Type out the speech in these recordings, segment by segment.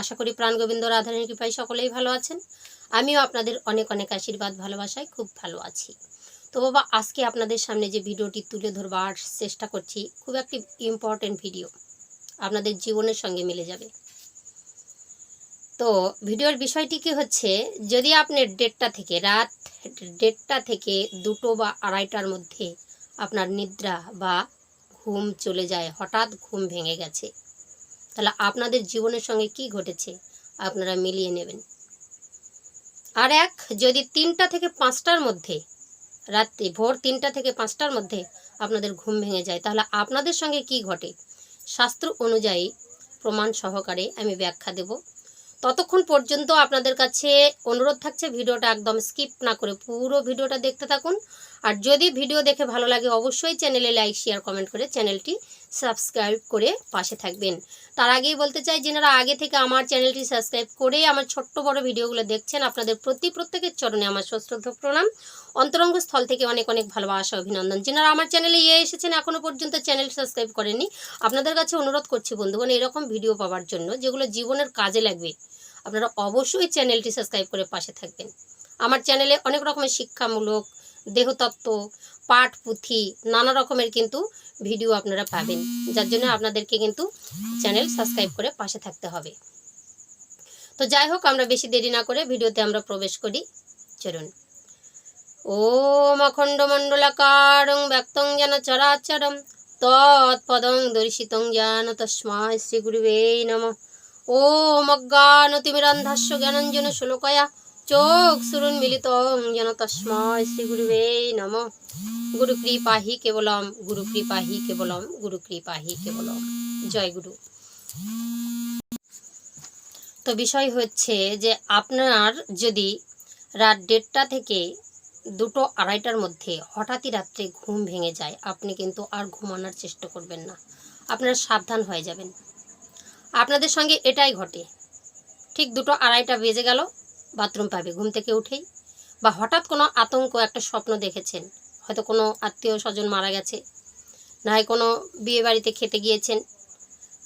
আশা করি প্রাণ গোবিন্দ রাধারণীর কৃপায় সকলেই ভালো আছেন। আমিও আপনাদের অনেক অনেক আশীর্বাদ, ভালোবাসায় খুব ভালো আছি। তো বাবা, আজকে আপনাদের সামনে যে ভিডিওটি তুলে ধরবার চেষ্টা করছি, খুব একটি ইম্পর্টেন্ট ভিডিও আপনাদের জীবনের সঙ্গে মিলে যাবে। তো ভিডিওর বিষয়টি কি হচ্ছে, যদি আপনার ডেটটা থেকে রাত দেড়টা থেকে দুটো বা আড়াইটার মধ্যে আপনার নিদ্রা বা ঘুম চলে যায়, হঠাৎ ঘুম ভেঙে গেছে তাহলে আপনাদের জীবনের সঙ্গে কি ঘটেছে? আপনারা মিলিয়ে নেবেন। আর এক, যদি তিনটা থেকে পাঁচটার মধ্যে, রাত্রি, ভোর তিনটা থেকে পাঁচটার মধ্যে আপনাদের ঘুম ভেঙে যায়, তাহলে আপনাদের সঙ্গে কি ঘটে? শাস্ত্র অনুযায়ী প্রমাণ সহকারে আমি ব্যাখ্যা দেব। ততক্ষণ পর্যন্ত আপনাদের কাছে অনুরোধ থাকছে, ভিডিওটা একদম স্কিপ না করে পুরো ভিডিওটা দেখতে থাকুন। আর যদি ভিডিও দেখে ভালো লাগে, অবশ্যই চ্যানেলে লাইক শেয়ার কমেন্ট করে চ্যানেলটি সাবস্ক্রাইব করে পাশে থাকবেন। তার আগেই বলতে চাই, যেনারা আগে থেকে আমার চ্যানেলটি সাবস্ক্রাইব করে আমার ছোট্ট বড় ভিডিওগুলো দেখছেন, আপনাদের প্রতি প্রত্যেকের চরণে আমার সশ্রদ্ধ প্রণাম। অন্তরঙ্গ স্থল থেকে অনেক অনেক ভালোবাসা, অভিনন্দন। যেনারা আমার চ্যানেলে ইয়ে এসেছেন এখনও পর্যন্ত চ্যানেল সাবস্ক্রাইব করেননি, আপনাদের কাছে অনুরোধ করছি বন্ধুগণ, এরকম ভিডিও পাওয়ার জন্য যেগুলো জীবনের কাজে লাগবে, আপনারা অবশ্যই চ্যানেলটি সাবস্ক্রাইব করে পাশে থাকবেন। আমার চ্যানেলে অনেক রকমের শিক্ষামূলক দেহতত্ত্ব পাঠ পুঁথি নানা রকমের কিন্তু ভিডিও আপনারা পাবেন। যার জন্য আপনাদেরকে কিন্তু চ্যানেল সাবস্ক্রাইব করে পাশে থাকতে হবে। তো যাই হোক, আমরা বেশি দেরি না করে ভিডিওতে আমরা প্রবেশ করি। চলুন। ওম অখণ্ড মণ্ডলাকারং ব্যক্তং যেন চরাচরম তৎপদং দর্শিতং যেন তস্মায় শ্রী গুরুবে নম। ওম অজ্ঞানতিমিরন্ধাস্য জ্ঞানঞ্জন শ্লোকয়া চোখ সুরুন মিলিত যেন তস্ময় শ্রী গুরুবে নম। গুরু কৃপাহি কেবলম গুরু কৃপাহি কেবলম গুরু কৃপাহি কেবলম। জয় গুরু। তো বিষয় হচ্ছে যে আপনার যদি রাত দেড়টা থেকে দুটো আড়াইটার মধ্যে হঠাৎই রাত্রে ঘুম ভেঙে যায়, আপনি কিন্তু আর ঘুমানোর চেষ্টা করবেন না। আপনারা সাবধান হয়ে যাবেন। আপনাদের সঙ্গে এটাই ঘটে। ঠিক দুটো আড়াইটা বেজে গেল বাথরুম পাবে, ঘুম থেকে উঠেই। বা হঠাৎ কোনো আতঙ্ক, একটা স্বপ্ন দেখেছেন। হয়তো কোনো আত্মীয় স্বজন মারা গেছে। না হয় কোনো বিয়ে বাড়িতে খেতে গিয়েছেন।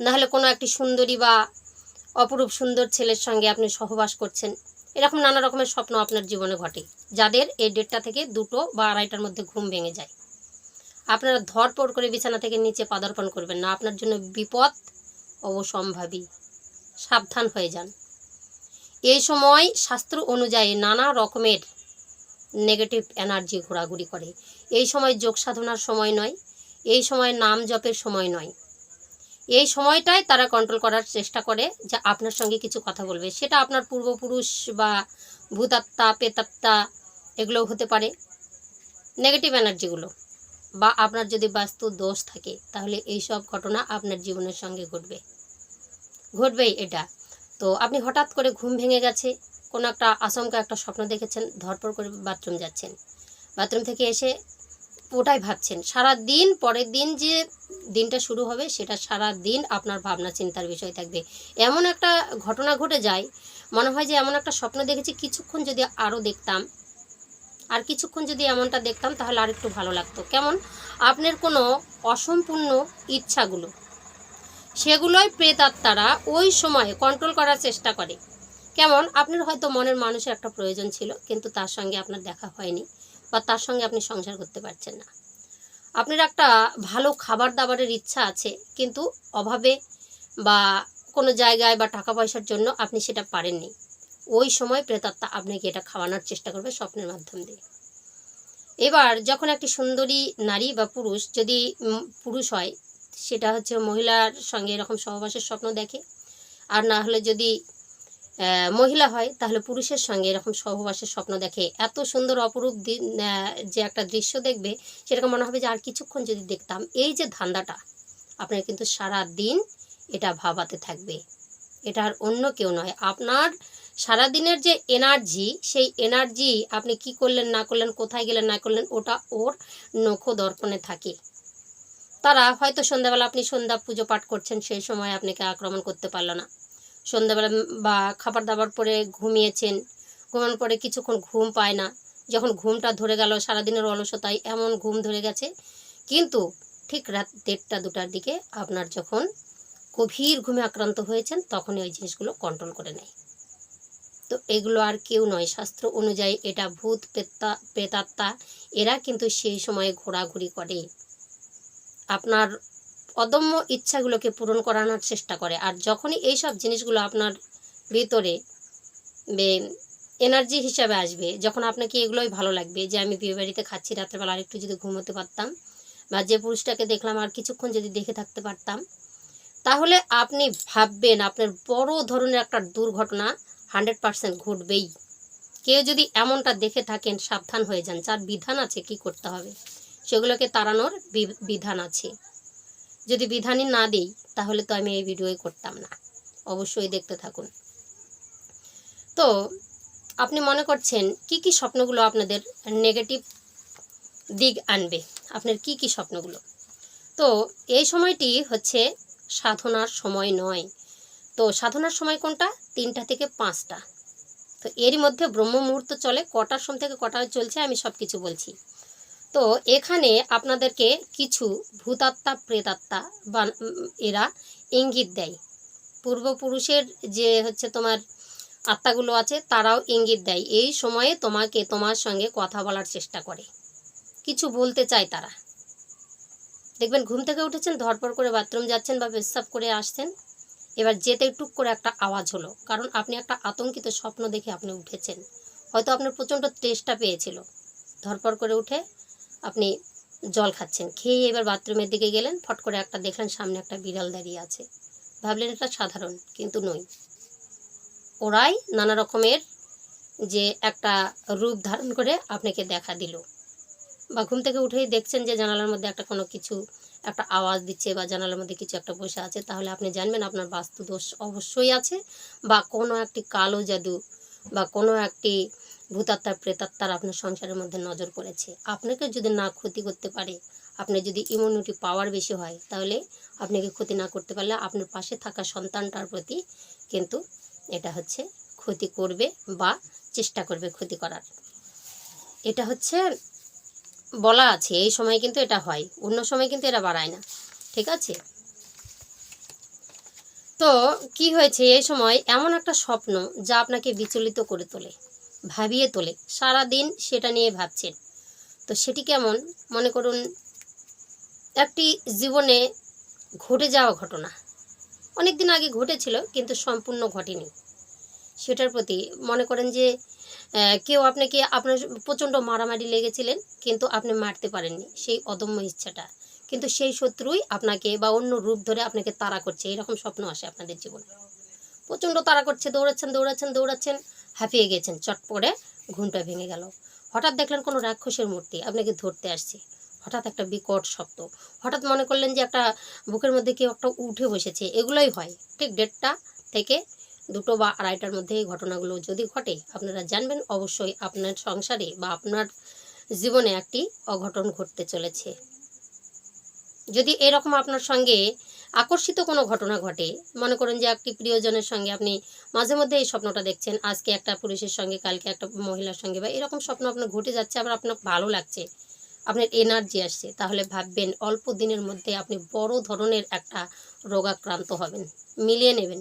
না হলে কোনো একটি সুন্দরী বা অপরূপ সুন্দর ছেলের সঙ্গে আপনি সহবাস করছেন। এরকম নানা রকমের স্বপ্ন আপনার জীবনে ঘটে, যাদের এই ডেটটা থেকে দুটো বা আড়াইটার মধ্যে ঘুম ভেঙে যায়। আপনারা ধরপড় করে বিছানা থেকে নিচে পাদার্পণ করবেন না। আপনার জন্য বিপদ অবসম্ভাবী সাবধান হয়ে যান। এই সময় শাস্ত্র অনুযায়ী নানা রকমের নেগেটিভ এনার্জি ঘোরাঘুরি করে। এই সময় যোগ সাধনার সময় নয়, এই সময় নাম জপের সময় নয়। এই সময়টায় তারা কন্ট্রোল করার চেষ্টা করে যে আপনার সঙ্গে কিছু কথা বলবে। সেটা আপনার পূর্বপুরুষ বা ভূতাত্মা পেতাত্মা এগুলোও হতে পারে। নেগেটিভ এনার্জিগুলো বা আপনার যদি বাস্তু দোষ থাকে, তাহলে এই সব ঘটনা আপনার জীবনের সঙ্গে ঘটবে। ঘটবেই এটা। তো আপনি হঠাৎ করে ঘুম ভেঙে গেছে, কোনো একটা আচমকা একটা স্বপ্ন দেখেছেন ধরপড় করে বাথরুম যাচ্ছেন। বাথরুম থেকে এসে ওটাই ভাবছেন সারা দিন পরের দিন যে দিনটা শুরু হবে, সেটা সারা দিন আপনার ভাবনা, চিন্তার বিষয় থাকবে। এমন একটা ঘটনা ঘটে যায়, মনে হয় যে এমন একটা স্বপ্ন দেখেছি, কিছুক্ষণ যদি আরও দেখতাম, আর কিছুক্ষণ যদি এমনটা দেখতাম, তাহলে আর একটু ভালো লাগতো। কেমন? আপনার কোনো অসম্পূর্ণ ইচ্ছাগুলো সেগুলোই প্রেতাত্মারা ওই সময়ে কন্ট্রোল করার চেষ্টা করে। কেমন? আপনার হয়তো মনের মানুষের একটা প্রয়োজন ছিল, কিন্তু তার সঙ্গে আপনার দেখা হয়নি বা তার সঙ্গে আপনি সংসার করতে পারছেন না। আপনার একটা ভালো খাবার দাবারের ইচ্ছা আছে, কিন্তু অভাবে বা কোনো জায়গায় বা টাকা পয়সার জন্য আপনি সেটা পারেননি। ওই সময় প্রেতাত্মা আপনাকে এটা খাওয়ানোর চেষ্টা করবে স্বপ্নের মাধ্যম দিয়ে। এবার যখন একটি সুন্দরী নারী বা পুরুষ যদি পুরুষ হয় সেটা হচ্ছে মহিলার সঙ্গে এরকম সহবাসের স্বপ্ন দেখে। আর না হলে যদি মহিলা হয়, তাহলে পুরুষের সঙ্গে এরকম সহবাসের স্বপ্ন দেখে। এত সুন্দর অপরূপ যে একটা দৃশ্য দেখবে, সেরকম মনে হবে যে আর কিছুক্ষণ যদি দেখতাম। এই যে ধান্দাটা, আপনার কিন্তু সারা দিন এটা ভাবাতে থাকবে। এটা আর অন্য কেউ নয়। আপনার সারাদিনের যে এনার্জি সেই এনার্জি আপনি কি করলেন, না করলেন, কোথায় গেলেন, না করলেন, ওটা ওর নখ দর্পণে থাকে। তারা হয়তো সন্ধ্যাবেলা আপনি সন্ধ্যা পুজো পাঠ করছেন, সেই সময় আপনাকে আক্রমণ করতে পারল না। সন্ধ্যাবেলা বা খাবার দাবার পরে ঘুমিয়েছেন, ঘুমানোর পরে কিছুক্ষণ ঘুম পায় না। যখন ঘুমটা ধরে গেল, সারাদিনের অলসতায় এমন ঘুম ধরে গেছে। কিন্তু ঠিক রাত দেড়টা দুটার দিকে আপনার যখন গভীর ঘুমে আক্রান্ত হয়েছেন, তখনই ওই জিনিসগুলো কন্ট্রোল করে নেয়। তো এগুলো আর কেউ নয়, শাস্ত্র অনুযায়ী এটা ভূত প্রেতা প্রেতাত্মা এরা কিন্তু সেই সময়ে ঘোরাঘুরি করে। আপনার অদম্য ইচ্ছাগুলোকে পূরণ করানোর চেষ্টা করে। আর যখনই এই সব জিনিসগুলো আপনার ভিতরে এনার্জি হিসাবে আসবে, যখন আপনাকে এগুলোই ভালো লাগবে, যে আমি বিয়ে বাড়িতে খাচ্ছি, রাত্রেবেলা আরেকটু যদি ঘুমোতে পারতাম, বা যে পুরুষটাকে দেখলাম আর কিছুক্ষণ যদি দেখে থাকতে পারতাম, তাহলে আপনি ভাববেন আপনার বড় ধরনের একটা দুর্ঘটনা হান্ড্রেড পারসেন্ট ঘটবেই। কেউ যদি এমনটা দেখে থাকেন, সাবধান হয়ে যান। যার বিধান আছে কি করতে হবে? সেগুলোকে তাড়ানোর বিধান আছে। যদি বিধানই না দিই, তাহলে তো আমি এই ভিডিওই করতাম না। অবশ্যই দেখতে থাকুন। তো, আপনি মনে করছেন, কি কি স্বপ্নগুলো আপনাদের নেগেটিভ দিক আনবে? আপনার কি কি স্বপ্নগুলো? তো, এই সময়টি হচ্ছে সাধনার সময় নয়। তো, সাধনার সময় কোনটা? তিনটা থেকে পাঁচটা। তো, এরই মধ্যে ব্রহ্ম মুহূর্ত চলে। কটার সময় থেকে কটা চলছে, আমি সব কিছু বলছি। তো এখানে আপনাদেরকে কিছু ভূতাত্মা, প্রেতাত্মা বা এরা ইঙ্গিত দেয়। পূর্বপুরুষের যে হচ্ছে তোমার আত্মাগুলো আছে, তারাও ইঙ্গিত দেয়। এই সময়ে তোমাকে তোমার সঙ্গে কথা বলার চেষ্টা করে। কিছু বলতে চায় তারা। দেখবেন ঘুম থেকে উঠেছেন, ধরপর করে বাথরুম যাচ্ছেন বা পেশাব করে আসছেন। এবার যেতে টুক করে একটা আওয়াজ হলো। কারণ আপনি একটা আতঙ্কিত স্বপ্ন দেখে আপনি উঠেছেন। হয়তো আপনার প্রচণ্ড তেষ্টা পেয়েছিল। ধরপর করে উঠে আপনি জল খাচ্ছেন। খেয়ে এবার বাথরুমের দিকে গেলেন, ফট করে একটা দেখলেন সামনে একটা বিড়াল দাঁড়িয়ে আছে। ভাবলেন এটা সাধারণ, কিন্তু নই ওরাই নানা রকমের যে একটা রূপ ধারণ করে আপনাকে দেখা দিল। বা ঘুম থেকে উঠেই দেখছেন যে জানালার মধ্যে একটা কোনো কিছু, একটা আওয়াজ দিচ্ছে বা জানালার মধ্যে কিছু একটা বসে আছে, তাহলে আপনি জানবেন আপনার বাস্তু দোষ অবশ্যই আছে বা কোনো একটি কালো জাদু বা কোনো একটি ভূতাত্মার প্রেতাত্মার আপনার সংসারের মধ্যে নজর পড়েছে। আপনাকে যদি না ক্ষতি করতে পারে, আপনার যদি ইমিউনিটি পাওয়ার বেশি হয়, তাহলে আপনাকে ক্ষতি না করতে পারলে আপনার পাশে থাকা সন্তানটার প্রতি কিন্তু এটা হচ্ছে ক্ষতি করবে বা চেষ্টা করবে ক্ষতি করার। এটা হচ্ছে বলা আছে, এই সময় কিন্তু এটা হয়, অন্য সময় কিন্তু এরা বাড়ায় না, ঠিক আছে? তো কি হয়েছে এই সময়? এমন একটা স্বপ্ন যা আপনাকে বিচলিত করে তোলে। ভাবিয়ে তোলে। সারা দিন সেটা নিয়ে ভাবছেন। তো সেটি কেমন? মনে করুন, একটি জীবনে ঘটে যাওয়া ঘটনা। অনেক দিন আগে ঘটেছিল, কিন্তু সম্পূর্ণ ঘটেনি। সেটার প্রতি মনে করেন যে কেউ আপনাকে আপনার প্রচণ্ড মারামারি লেগেছিলেন, কিন্তু আপনি মারতে পারেননি সেই অদম্য ইচ্ছাটা। কিন্তু সেই শত্রুই আপনাকে বা অন্য রূপ ধরে আপনাকে তাড়া করছে। এরকম স্বপ্ন আসে আপনাদের জীবনে। প্রচণ্ড তাড়া করছে, দৌড়াচ্ছেন দৌড়াচ্ছেন দৌড়াচ্ছেন। হাঁপিয়ে গেছেন, চট করে ঘুমটা ভেঙে গেল। হঠাৎ দেখলেন কোনো রাক্ষসের মূর্তি, আপনাকে ধরতে আসছে। হঠাৎ একটা বিকট শব্দ। হঠাৎ মনে করলেন যে একটা বুকের মধ্যে কেউ একটা উঠে বসেছে, এগুলোই হয়। ঠিক দেড়টা থেকে দুটো বা আড়াইটার মধ্যে এই ঘটনাগুলো যদি ঘটে, আপনারা জানবেন অবশ্যই আপনার সংসারে বা আপনার জীবনে একটি অঘটন ঘটতে চলেছে। যদি এরকম আপনার সঙ্গে আকর্ষিত কোনো ঘটনা ঘটে, মনে করেন যে একটি প্রিয়জনের সঙ্গে আপনি মাঝে মধ্যে এই স্বপ্নটা দেখছেন, আজকে একটা পুরুষের সঙ্গে, কালকে একটা মহিলার সঙ্গে, বা এরকম স্বপ্ন আপনার ঘটে যাচ্ছে, আবার আপনার ভালো লাগছে, আপনার এনার্জি আসছে, তাহলে ভাববেন অল্প দিনের মধ্যে আপনি বড় ধরনের একটা রোগাক্রান্ত হবেন, মিলিয়ে নেবেন।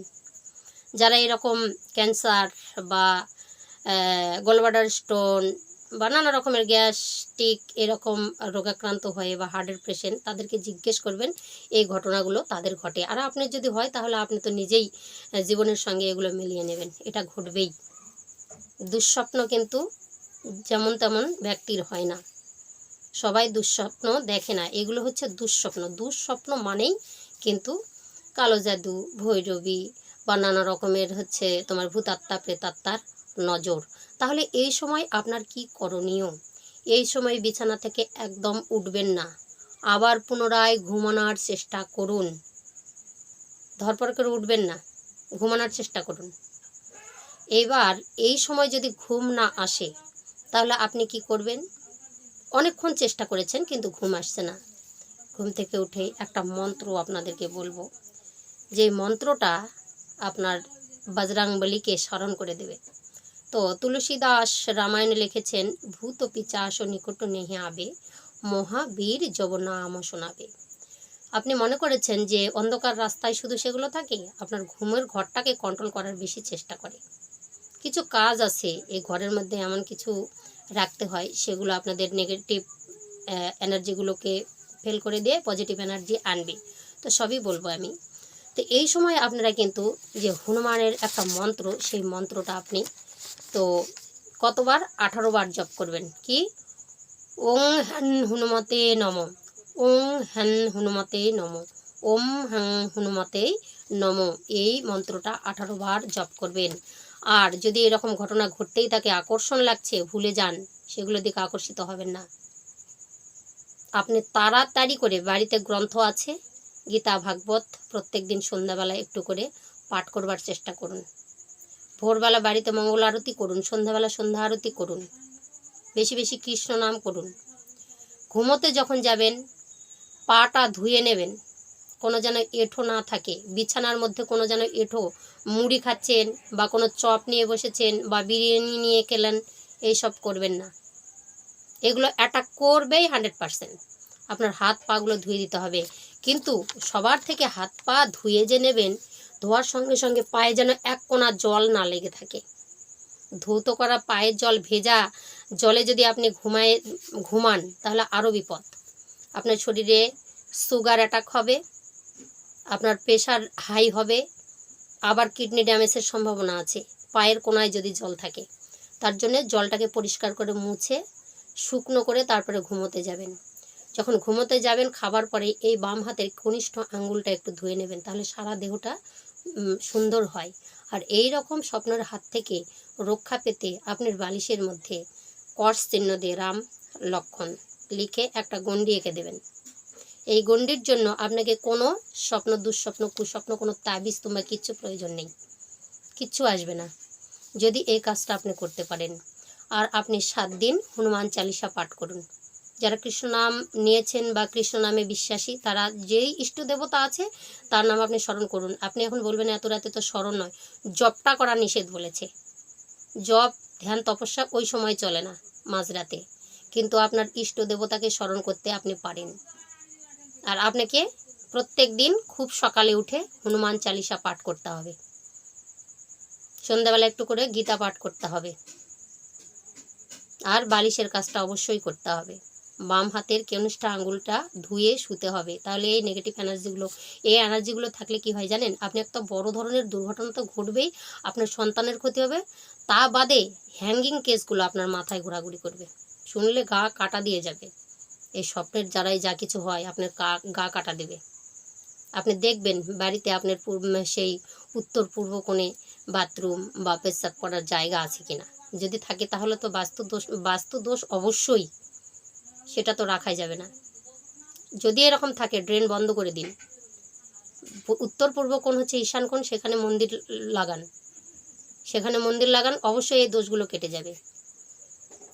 যারা এরকম ক্যান্সার বা গোলবাডার স্টোন বা নানা রকমের গ্যাস্ট্রিক এরকম রোগাক্রান্ত হয়ে বা হার্টের পেশেন্ট তাদেরকে জিজ্ঞেস করবেন, এই ঘটনাগুলো তাদের ঘটে। আর আপনার যদি হয় তাহলে আপনি তো নিজেই জীবনের সঙ্গে এগুলো মিলিয়ে নেবেন। এটা ঘটবেই। দুঃস্বপ্ন কিন্তু যেমন তেমন ব্যক্তির হয় না। সবাই দুঃস্বপ্ন দেখে না। এগুলো হচ্ছে দুঃস্বপ্ন। দুঃস্বপ্ন মানেই কিন্তু কালো জাদু, ভৈরবী বা নানা রকমের হচ্ছে তোমার ভূতাত্মা, প্রেতাত্মার নজর। তাহলে এই সময় আপনার কি করণীয়? এই সময় বিছানা থেকে একদম উঠবেন না। আবার পুনরায় ঘুমানোর চেষ্টা করুন। ধরপর করে উঠবেন না। ঘুমানোর চেষ্টা করুন। এবার এই সময় যদি ঘুম না আসে, তাহলে আপনি কি করবেন? অনেকক্ষণ চেষ্টা করেছেন, কিন্তু ঘুম আসছে না। ঘুম থেকে উঠে একটা মন্ত্র আপনাদেরকে বলব। যে মন্ত্রটা আপনার বজরাংবলীকে স্মরণ করে দেবে। তো তুলসীদাস রামায়ণে লিখেছেন, ভূত পিচাস ও নিকট নেহে আবে, মহাবীর যবনাম শোনাবে। আপনি মনে করেছেন যে অন্ধকার রাস্তায় শুধু সেগুলো থাকে? আপনার ঘুমের ঘরটাকে কন্ট্রোল করার বেশি চেষ্টা করে। কিছু কাজ আছে, এই ঘরের মধ্যে এমন কিছু রাখতে হয়, সেগুলো আপনাদের নেগেটিভ এনার্জিগুলোকে ফেল করে দিয়ে পজিটিভ এনার্জি আনবে। তো সবই বলব আমি। তো এই সময় আপনারা কিন্তু যে হনুমানের একটা মন্ত্র, সেই মন্ত্রটা আপনি তো কতবার? আঠারো বার জপ করবেন। কি? ওং হ্যান হনুমতে নম। ওং হ্যান হনুমতে নম। ওম হ্যাং হনুমতে নম। এই মন্ত্রটা আঠারো বার জপ করবেন। আর যদি এরকম ঘটনা ঘটতেই তাকে আকর্ষণ লাগছে, ভুলে যান, সেগুলো দিকে আকর্ষিত হবেন না। আপনি তাড়াতাড়ি করে বাড়িতে গ্রন্থ আছে, গীতা, ভাগবত প্রত্যেক দিন সন্ধ্যাবেলায় একটু করে পাঠ করবার চেষ্টা করুন। ভোরবেলা বাড়িতে মঙ্গল আরতি করুন, সন্ধ্যাবেলা সন্ধ্যা আরতি করুন, বেশি বেশি কৃষ্ণ নাম করুন। ঘুমোতে যখন যাবেন, পাটা ধুয়ে নেবেন, কোনো যেন এঁঠো না থাকে, বিছানার মধ্যে কোনো যেন এঁঠো, মুড়ি খাচ্ছেন বা কোনো চপ নিয়ে বসেছেন বা বিরিয়ানি নিয়ে খেলেন, এইসব করবেন না। এগুলো অ্যাটাক করবেই হান্ড্রেড পারসেন্ট আপনার হাত পাগুলো ধুয়ে দিতে হবে। কিন্তু সবার থেকে হাত পা ধুয়ে যে নেবেন ধোয়ার সঙ্গে সঙ্গে পায়ে যেন এক কোনা জল না লেগে থাকে। ধৌত করা পায়ের জল ভেজা জলে যদি আপনি ঘুমায়, ঘুমান, তাহলে আরও বিপদ। আপনার শরীরে সুগার অ্যাটাক হবে, আপনার প্রেশার হাই হবে, আবার কিডনি ড্যামেজের সম্ভাবনা আছে, পায়ের কোনায় যদি জল থাকে। তার জন্য জলটাকে পরিষ্কার করে মুছে, শুকনো করে তারপরে ঘুমোতে যাবেন। যখন ঘুমোতে যাবেন, খাবার পরে এই বাম হাতের কনিষ্ঠ আঙ্গুলটা একটু ধুয়ে নেবেন, তাহলে সারা দেহটা সুন্দর হয়। আর এই রকম স্বপ্নের হাত থেকে রক্ষা পেতে আপনার বালিশের মধ্যে কর্স চিহ্ন দিয়ে রাম লক্ষণ লিখে একটা গণ্ডি এঁকে দেবেন। এই গণ্ডির জন্য আপনাকে কোনো স্বপ্ন, দুঃস্বপ্ন, কুস্বপ্ন, কোনো তাবিজ তোমার কিচ্ছু প্রয়োজন নেই। কিচ্ছু আসবে না। যদি এই কাজটা আপনি করতে পারেন, আর আপনি সাত দিন হনুমান চালিসা পাঠ করুন। যারা কৃষ্ণ নাম নিয়েছেন বা কৃষ্ণ নামে বিশ্বাসী, তারা যেই ইষ্ট দেবতা আছে, তার নাম আপনি স্মরণ করুন। আপনি এখন বলবেন, এত রাতে তো স্মরণ নয়। জপটা করা নিষেধ বলেছে। জপ, ধ্যান, তপস্যা ওই সময় চলে না, মাঝরাতে। কিন্তু আপনার ইষ্ট দেবতাকে স্মরণ করতে আপনি পারেন। আর আপনাকে প্রত্যেক দিন খুব সকালে উঠে হনুমান চালিসা পাঠ করতে হবে। সন্ধ্যাবেলা একটু করে গীতা পাঠ করতে হবে। আর বালিশের কাজটা অবশ্যই করতে হবে। বাম হাতের কেনুষ্ঠা আঙুলটা ধুয়ে শুতে হবে। তাহলে এই নেগেটিভ এনার্জিগুলো এই এনার্জিগুলো থাকলে কি হয় জানেন? আপনি একটা বড় ধরনের দুর্ঘটনা তো ঘটবেই, আপনার সন্তানের ক্ষতি হবে। তা বাদে হ্যাঙ্গিং কেসগুলো আপনার মাথায় ঘোরাঘুরি করবে। শুনলে গা কাটা দিয়ে যাবে। এই স্বপ্নের যারাই যা কিছু হয়, আপনার গা কাটা দেবে। আপনি দেখবেন বাড়িতে আপনার সেই উত্তর পূর্ব কোণে বাথরুম বা পেশাব করার জায়গা আছে কিনা। যদি থাকে তাহলে তো বাস্তু দোষ বাস্তু দোষ অবশ্যই সেটা তো রাখাই যাবে না। যদি এরকম থাকে ড্রেন বন্ধ করে দিন। উত্তর পূর্ব কোণ হচ্ছে ঈশান কোণ, সেখানে মন্দির লাগান। সেখানে মন্দির লাগান, অবশ্যই এই দোষগুলো কেটে যাবে।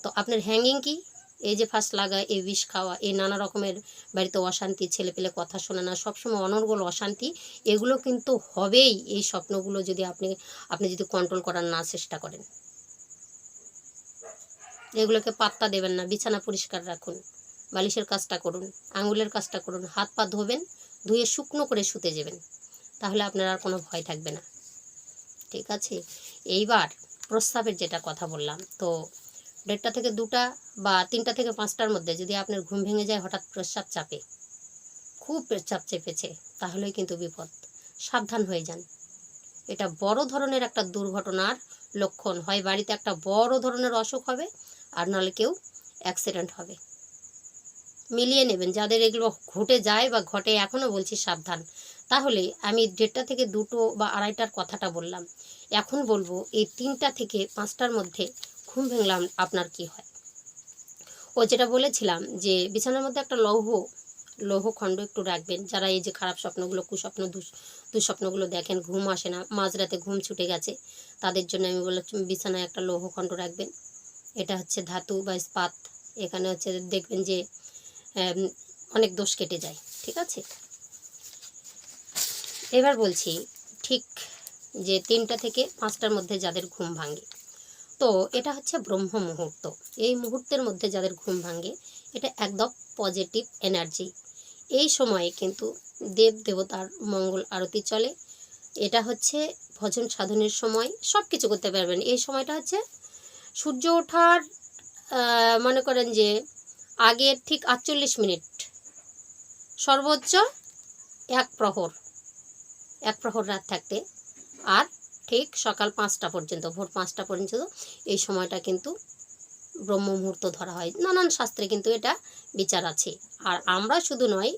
তো আপনার হ্যাঙ্গিং কি? এই যে ফার্স্ট লাগা, এই বিষ খাওয়া, এই নানা রকমের বাড়িতে অশান্তি ছেলে পেলে কথা শোনে না, সবসময় অনর্গল অশান্তি, এগুলো কিন্তু হবেই এই স্বপ্নগুলো যদি আপনি আপনি যদি কন্ট্রোল করার না চেষ্টা করেন। এগুলোকে পাত্তা দেবেন না, বিছানা পরিষ্কার রাখুন, বালিশের কাজটা করুন, আঙুলের কাজটা করুন, হাত পা ধোবেন, ধুয়ে শুকনো করে শুতে যাবেন, তাহলে আপনার আর কোনো ভয় থাকবে না। ঠিক আছে? এইবার প্রস্রাবের যেটা কথা বললাম, তো দেড়টা থেকে দুটা বা তিনটা থেকে পাঁচটার মধ্যে যদি আপনার ঘুম ভেঙে যায়, হঠাৎ প্রস্রাব চাপে, খুব প্রস্রাব চেপেছে, তাহলেই কিন্তু বিপদ। সাবধান হয়ে যান। এটা বড় ধরনের একটা দুর্ঘটনার লক্ষণ হয়, বাড়িতে একটা বড় ধরনের অসুখ হবে আর নাহলে কেউ অ্যাক্সিডেন্ট হবে। মিলিয়ে নেবেন, যাদের এগুলো ঘটে যায় বা ঘটে এখনও বলছি সাবধান। তাহলে আমি দেড়টা থেকে দুটো বা আড়াইটার কথাটা বললাম। এখন বলব, এই তিনটা থেকে পাঁচটার মধ্যে ঘুম ভেঙলাম, আপনার কি হয়? ও যেটা বলেছিলাম যে, বিছানার মধ্যে একটা লৌহ লৌহ খণ্ড একটু রাখবেন। যারা এই যে খারাপ স্বপ্নগুলো, কুস্বপ্ন দুঃস্বপ্নগুলো দেখেন, ঘুম আসে না, মাঝরাতে ঘুম ছুটে গেছে, তাদের জন্য আমি বলেছি বিছানায় একটা লৌহ খণ্ড রাখবেন। এটা হচ্ছে ধাতু বা ইস্পাত। এখানে হচ্ছে দেখবেন যে অনেক দোষ কেটে যায়, ঠিক আছে? এবার বলছি, ঠিক যে তিনটা থেকে পাঁচটার মধ্যে যাদের ঘুম ভাঙে। তো এটা হচ্ছে ব্রহ্ম মুহূর্ত। এই মুহূর্তের মধ্যে যাদের ঘুম ভাঙে, এটা একদম পজিটিভ এনার্জি এই সময়ে কিন্তু দেব দেবতার মঙ্গল আরতি চলে। এটা হচ্ছে ভজন সাধনের সময় সব কিছু করতে পারবেন। এই সময়টা হচ্ছে সূর্য ওঠার মনে করেন যে আগের ঠিক আটচল্লিশ মিনিট। সর্বোচ্চ এক প্রহর এক প্রহর রাত থাকতে। আর ঠিক সকাল পাঁচটা পর্যন্ত, ভোর পাঁচটা পর্যন্ত এই সময়টা কিন্তু ব্রহ্ম মুহূর্ত ধরা হয়। নানান শাস্ত্রে কিন্তু এটা বিচার আছে। আর আমরা শুধু নয়,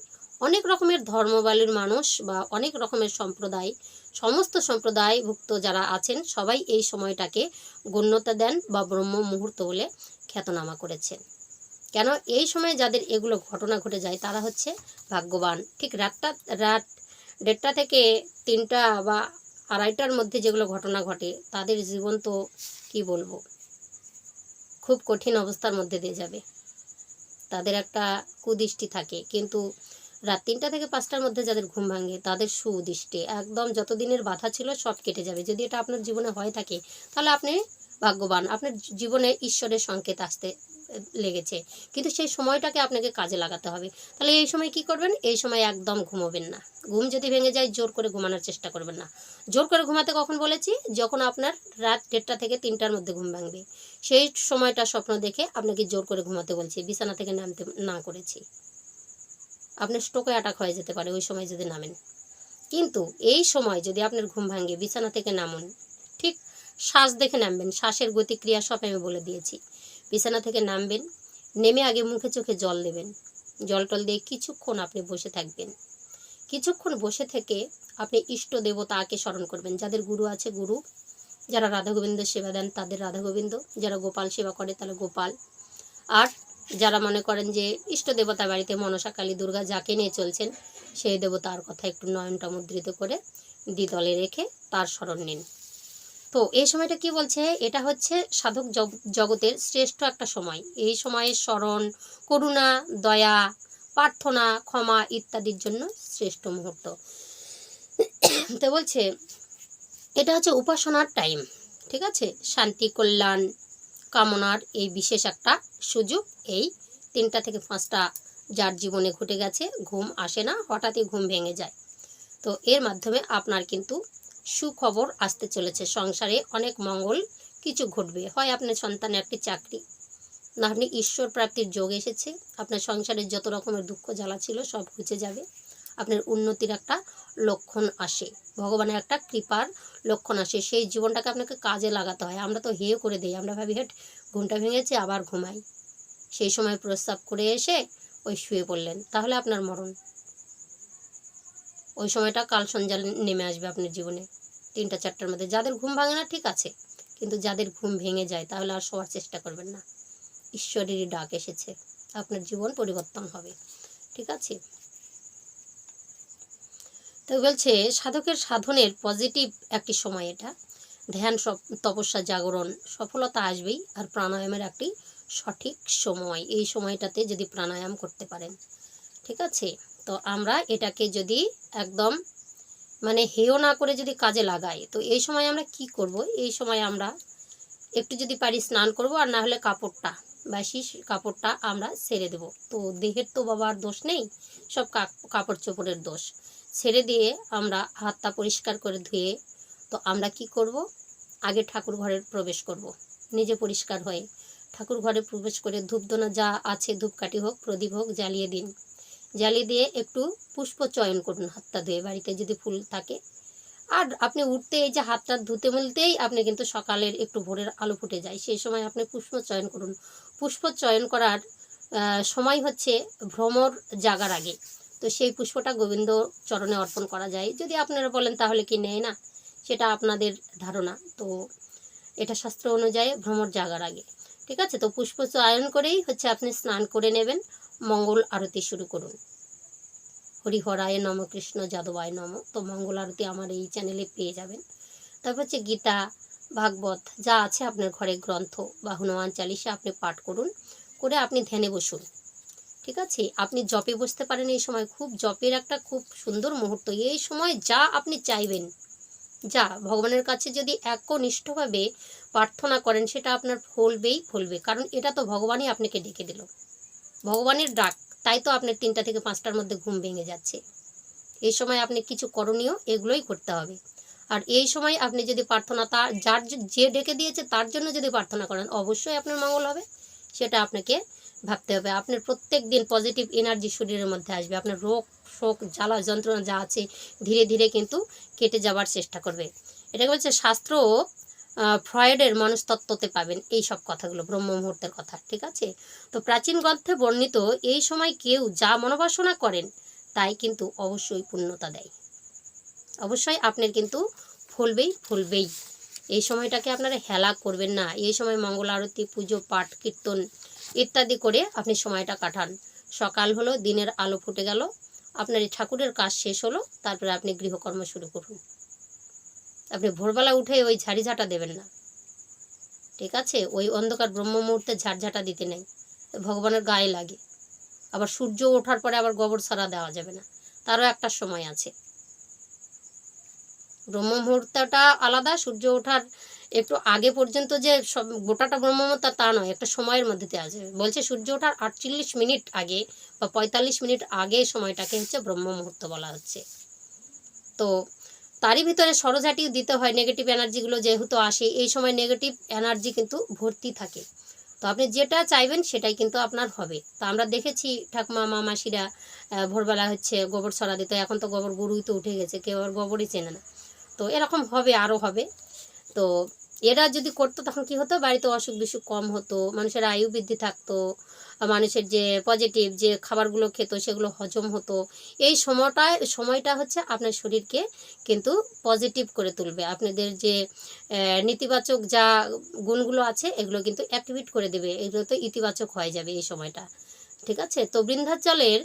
অনেক রকমের ধর্মবালীর মানুষ বা অনেক রকমের সম্প্রদায় সমস্ত সম্প্রদায়ভুক্ত যারা আছেন, সবাই এই সময়টাকে গণ্যতা দেন বা ব্রহ্ম মুহূর্ত বলে খ্যাতনামা করেছেন। কেন? এই সময় যাদের এগুলো ঘটনা ঘটে যায়, তারা হচ্ছে ভাগ্যবান। ঠিক রাতটা, রাত দেড়টা থেকে তিনটা বা আড়াইটার মধ্যে যেগুলো ঘটনা ঘটে, তাদের জীবন তো কি বলব? খুব কঠিন অবস্থার মধ্যে দিয়ে যাবে। তাদের একটা কুদৃষ্টি থাকে। কিন্তু রাত তিনটা থেকে পাঁচটার মধ্যে যাদের ঘুম ভাঙে, তাদের সুদৃষ্টি। একদম যতদিনের বাধা ছিল সব কেটে যাবে। যদি এটা আপনার জীবনে হয়ে থাকে, তাহলে আপনি ভাগ্যবান। আপনার জীবনে ঈশ্বরের সংকেত আসতে লেগেছে। কিন্তু সেই সময়টাকে আপনাকে কাজে লাগাতে হবে। তাহলে এই সময় কি করবেন? এই সময় একদম ঘুমোবেন না। ঘুম যদি ভেঙে যায়, জোর করে ঘুমানোর চেষ্টা করবেন না। জোর করে ঘুমাতে কখন বলেছি? যখন আপনার রাত দেড়টা থেকে তিনটার মধ্যে ঘুম ভাঙবে। সেই সময়টা স্বপ্ন দেখে আপনাকে জোর করে ঘুমাতে বলছি। বিছানা থেকে নামতে না করেছি। আপনার স্টোকে অ্যাটাক হয়ে যেতে পারে, ওই সময় যদি নামেন। কিন্তু এই সময় যদি আপনার ঘুম ভাঙে, বিছানা থেকে নামুন, ঠিক শ্বাস দেখে নামবেন, শ্বাসের গতিক্রিয়া সব আমি বলে দিয়েছি। বিছানা থেকে নামবেন, নেমে আগে মুখে চোখে জল দেবেন। জল টল দিয়ে কিছুক্ষণ আপনি বসে থাকবেন। কিছুক্ষণ বসে থেকে আপনি ইষ্ট দেবতাকে স্মরণ করবেন। যাদের গুরু আছে, গুরু। যারা রাধা গোবিন্দ সেবা দেন, তাদের রাধা গোবিন্দ যারা গোপাল সেবা করে তাহলে গোপাল। আর যারা মনে করেন যে ইষ্ট দেবতা বাড়িতে মনসা কালী দুর্গা যাকে নিয়ে চলছেন, সেই দেবতার কথা একটু নয়নটা মুদ্রিত করে দ্বিতলে রেখে তার স্মরণ নিন। তো এই সময়টা কি বলছে? এটা হচ্ছে সাধক জগ- জগতের শ্রেষ্ঠ একটা সময়। এই সময়ে স্মরণ, করুণা, দয়া, প্রার্থনা, ক্ষমা ইত্যাদির জন্য শ্রেষ্ঠ মুহূর্ত। তো বলছে, এটা হচ্ছে উপাসনার টাইম ঠিক আছে? শান্তি, কল্যাণ কামনার এই বিশেষ একটা সুযোগ, এই তিনটা থেকে পাঁচটা যার জীবনে ঘটে গেছে, ঘুম আসে না, হঠাৎই ঘুম ভেঙে যায়। তো এর মাধ্যমে আপনার কিন্তু সুখবর আসতে চলেছে। সংসারে অনেক মঙ্গল কিছু ঘটবে। হয় আপনার সন্তানের একটি চাকরি, না আপনি ঈশ্বর প্রাপ্তির যোগ এসেছে, আপনার সংসারের যত রকমের দুঃখ জ্বালা ছিল সব ঘুচে যাবে, আপনার উন্নতির একটা লক্ষণ আসে। ভগবানের একটা কৃপার লক্ষণ আসে। সেই জীবনটাকে আপনাকে কাজে লাগাতে হয়। আমরা তো হেয় করে দিই। আমরা ভাবি, হেট, ঘুমটা ভেঙেছে, আবার ঘুমাই। সেই সময় প্রস্রাব করে এসে ওই শুয়ে পড়লেন। তাহলে আপনার মরণ। ওই সময়টা কাল সঞ্জাল নেমে আসবে আপনার জীবনে। তিনটা, চারটার মধ্যে। যাদের ঘুম ভাঙে না, ঠিক আছে। কিন্তু যাদের ঘুম ভেঙে যায়, তাহলে আর শোয়ার চেষ্টা করবেন না। ঈশ্বরেরই ডাক এসেছে। আপনার জীবন পরিবর্তন হবে। ঠিক আছে? তো বলছে, সাধকের সাধনের পজিটিভ একটি সময় এটা। ধ্যান সপ- তপস্যা, জাগরণ, সফলতা আসবেই, আর প্রাণায়ামের একটি সঠিক সময়। এই সময়টাতে যদি প্রাণায়াম করতে পারেন, ঠিক আছে? তো আমরা এটাকে যদি একদম মানে হেয় না করে যদি কাজে লাগাই, তো এই সময় আমরা কি করব? এই সময় আমরা একটু যদি পারি স্নান করব, আর না হলে কাপড়টা, বাসি কাপড়টা আমরা ছেড়ে দেব। তো দেহের তো বাবার দোষ নেই, সব কাপ- কাপড় চোপড়ের দোষ। ছেড়ে দিয়ে আমরা হাতটা পরিষ্কার করে ধুয়ে, তো আমরা কি করব? আগে ঠাকুর ঘরে প্রবেশ করব। নিজে পরিষ্কার হয়ে ঠাকুর ঘরে প্রবেশ করে ধূপদোনা যা আছে, ধূপকাঠি হোক, প্রদীপ হোক, জ্বালিয়ে দিন। জ্বালিয়ে দিয়ে একটু পুষ্প চয়ন করুন হাতটা ধুয়ে। বাড়িতে যদি ফুল থাকে। আর আপনি উঠতে এই যে হাতটা ধুতে মিলতেই আপনি কিন্তু সকালের একটু ভোরের আলো ফুটে যায়। সেই সময় আপনি পুষ্প চয়ন করুন। পুষ্প চয়ন করার সময় হচ্ছে ভ্রমর জাগার আগে। তো সেই পুষ্পটা গোবিন্দ চরণে অর্পণ করা যায়। যদি আপনারা বলেন তাহলে কি নেয় না, সেটা আপনাদের ধারণা। তো এটা শাস্ত্র অনুযায়ী ভ্রমর জাগার আগে। ঠিক আছে? তো পুষ্প চয়ন করেই হচ্ছে আপনি স্নান করে নেবেন, মঙ্গল আরতি শুরু করুন। হরিহরায় নম কৃষ্ণ যাদবায় নম। তো মঙ্গল আরতি আমার এই চ্যানেলে পেয়ে যাবেন। তারপর হচ্ছে গীতা, ভাগবত, যা আছে আপনার ঘরে গ্রন্থ বা হনুমান চালিশা আপনি পাঠ করুন। করে আপনি ধ্যানে বসুন। ঠিক আছে? আপনি জপে বসতে পারেন এই সময়। খুব জপের একটা খুব সুন্দর মুহূর্ত। এই সময় যা আপনি চাইবেন। যা, ভগবানের কাছে যদি একনিষ্ঠভাবে প্রার্থনা করেন, সেটা আপনার ফলবেই ফলবে। কারণ এটা তো ভগবানই আপনাকে ডেকে দিল। ভগবানের ডাক। তাই তো আপনার তিনটা থেকে পাঁচটার মধ্যে ঘুম ভেঙে যাচ্ছে। এই সময় আপনি কিছু করণীয়, এগুলোই করতে হবে। আর এই সময় আপনি যদি প্রার্থনা তার যার যে- যে ডেকে দিয়েছে, তার জন্য যদি প্রার্থনা করেন, অবশ্যই আপনার মঙ্গল হবে। সেটা আপনাকে ভাবতে হবে। আপনার প্রত্যেক দিন পজিটিভ এনার্জি শরীরের মধ্যে আসবে। আপনার রোগ, শোক, জ্বালা, যন্ত্রণা যা আছে, ধীরে ধীরে কিন্তু কেটে যাওয়ার চেষ্টা করবে। এটাকে বলছে? শাস্ত্র ফ্রয়েডের মনস্তত্ত্বতে পাবেন এই সব কথাগুলো ব্রহ্ম মুহূর্তের কথা, ঠিক আছে? তো প্রাচীন গ্রন্থে বর্ণিত, এই সময় কেউ যা মনোবাসনা করেন, তাই কিন্তু অবশ্যই পূর্ণতা দেয়। অবশ্যই আপনার কিন্তু ফুলবেই ফুলবেই। এই সময়টাকে আপনারা হেলা করবেন না। এই সময় মঙ্গল আরতি, পুজো, পাঠ, কীর্তন ইত্যাদি করে আপনি সময়টা কাটান। সকাল হলো, দিনের আলো ফুটে গেল, আপনার এই ঠাকুরের কাজ শেষ হলো, তারপরে আপনি গৃহকর্ম শুরু করুন। আপনি ভোরবেলা উঠে ওই ঝাড়ি ঝাঁটা দেবেন না। ঠিক আছে? ওই অন্ধকার ব্রহ্ম মুহূর্তে ঝাড়ঝাঁটা দিতে নেই। ভগবানের গায়ে লাগে। আবার সূর্য ওঠার পরে আবার গোবর সারা দেওয়া যাবে না। তারও একটা সময় আছে। ব্রহ্ম মুহূর্তটা আলাদা, সূর্য ওঠার একটু আগে পর্যন্ত যে সব গোটাটা ব্রহ্ম মুহূর্ত তা নয়, একটা সময়ের মধ্যেতে আছে। বলছে সূর্য ওঠার আটচল্লিশ মিনিট আগে বা পঁয়তাল্লিশ মিনিট আগে সময়টাকে হচ্ছে ব্রহ্ম মুহূর্ত বলা হচ্ছে। তো তারই ভিতরে সরঝাটিও দিতে হয় নেগেটিভ এনার্জিগুলো যেহেতু আসে, এই সময় নেগেটিভ এনার্জি কিন্তু ভর্তি থাকে। তো আপনি যেটা চাইবেন সেটাই কিন্তু আপনার হবে। তো আমরা দেখেছি ঠাকুমা মা মাসিরা ভোরবেলা হচ্ছে গোবর ছড়া দিত, এখন তো গোবর গরুই তো উঠে গেছে, কেউ আর গোবরই চেনে না। তো এরকম হবে আরও হবে। তো এরা যদি করতো তখন কি হতো? বাড়িতে অসুখ বিসুখ কম হতো মানুষের আয়ু বৃদ্ধি থাকতো মানুষের যে পজিটিভ যে খাবারগুলো খেত সেগুলো হজম হতো। এই সময়টায় সময়টা হচ্ছে আপনার শরীরকে কিন্তু পজিটিভ করে তুলবে। আপনাদের যে নেতিবাচক যা গুণগুলো আছে এগুলো কিন্তু অ্যাক্টিভেট করে দেবে। এগুলো তো ইতিবাচক হয়ে যাবে এই সময়টা। ঠিক আছে? তো বৃন্দাচলের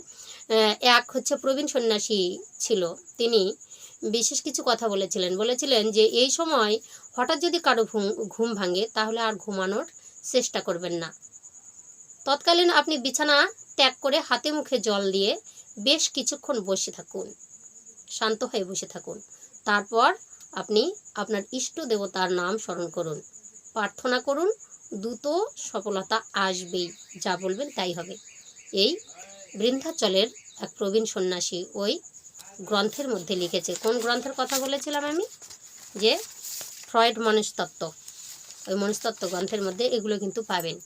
আহ, এক হচ্ছে প্রবীণ সন্ন্যাসী ছিল। তিনি বিশেষ কিছু কথা বলেছিলেন। বলেছিলেন যে, এই সময় হঠাৎ যদি কারও ঘুম ভাঙে, তাহলে আর ঘুমানোর চেষ্টা করবেন না। তৎকালীন আপনি বিছানা ত্যাগ করে হাতে মুখে জল দিয়ে বেশ কিছুক্ষণ বসে থাকুন। শান্ত হয়ে বসে থাকুন। তারপর আপনি আপনার ইষ্ট দেবতার নাম স্মরণ করুন। প্রার্থনা করুন, দ্রুত সফলতা আসবেই, যা বলবেন তাই হবে। এই বৃন্দাচলের এক প্রবীণ সন্ন্যাসী ওই গ্রন্থের মধ্যে লিখেছে। কোন গ্রন্থের কথা বলেছিলাম আমি? যে ফ্রয়েড মনস্তত্ত্ব। ওই মনস্তত্ত্ব গ্রন্থের মধ্যে এগুলো কিন্তু পাবেন।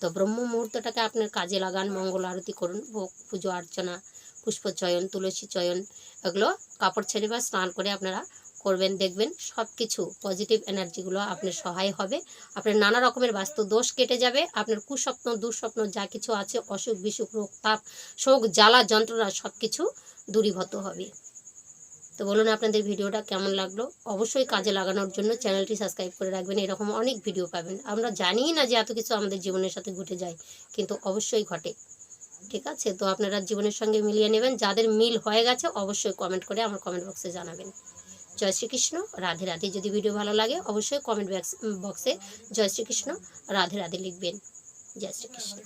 তো ব্রহ্ম মুহূর্তটাকে আপনার কাজে লাগান, মঙ্গল আরতি করুন, ভোগ, পুজো, অর্চনা, পুষ্প চয়ন, তুলসী চয়ন, এগুলো কাপড় ছেড়ে বা স্নান করে আপনারা করবেন, দেখবেন সব কিছু পজিটিভ এনার্জিগুলো আপনার সহায় হবে। আপনার নানা রকমের বাস্তু দোষ কেটে যাবে। আপনার কুস্বপ্ন, দুঃস্বপ্ন যা কিছু আছে, অসুখ, বিসুখ, রোগ তাপ শোক, জ্বালা, যন্ত্রণা সব কিছু দূরীভূত হবে। তো বলুন আপনাদের ভিডিওটা কেমন লাগল? অবশ্যই কাজে লাগানোর জন্য চ্যানেলটি সাবস্ক্রাইব করে রাখবেন, এরকম অনেক ভিডিও পাবেন। আমরা জানিই না যে এত কিছু আমাদের জীবনের সাথে ঘটে যায়, কিন্তু অবশ্যই ঘটে। ঠিক আছে? তো আপনারা জীবনের সঙ্গে মিলিয়ে নেবেন। যাদের মিল হয়ে গেছে, অবশ্যই কমেন্ট করে আমার কমেন্ট বক্সে জানাবেন। জয় শ্রীকৃষ্ণ, রাধে রাধে। যদি ভিডিও ভালো লাগে, অবশ্যই কমেন্ট বক্সে জয় শ্রীকৃষ্ণ, রাধে রাধে লিখবেন। জয় শ্রীকৃষ্ণ।